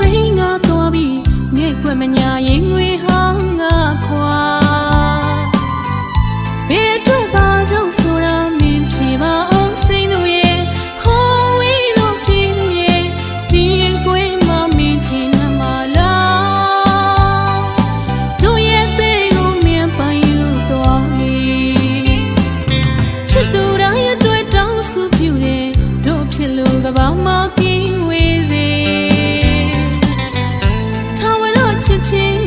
စိတ်ငါသွားပြီငဲ့ွယ်မညာရင် Chia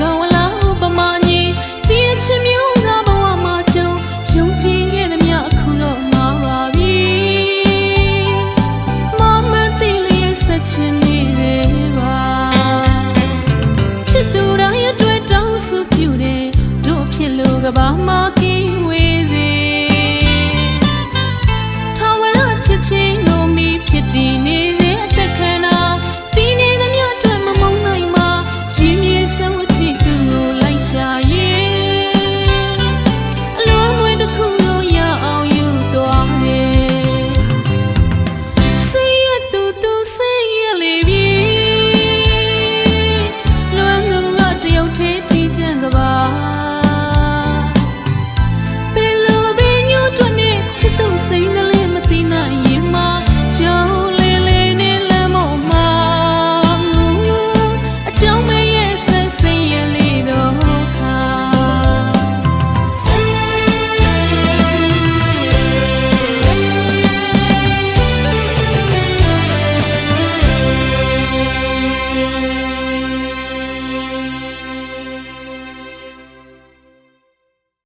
ကောင်လာဥပမာကြီးတည်ချင်မျိုးကဘဝမှာကြုံယုံကြည်ခဲ့သမျှအခုတော့မှာပါပြီမမတိလျက်ဆက်ချင်နေလေပါချစ်သူတိုင်းအတွက်တောင်းဆိုပြုတယ်တို့ဖြစ်လို့ကဘာမှာ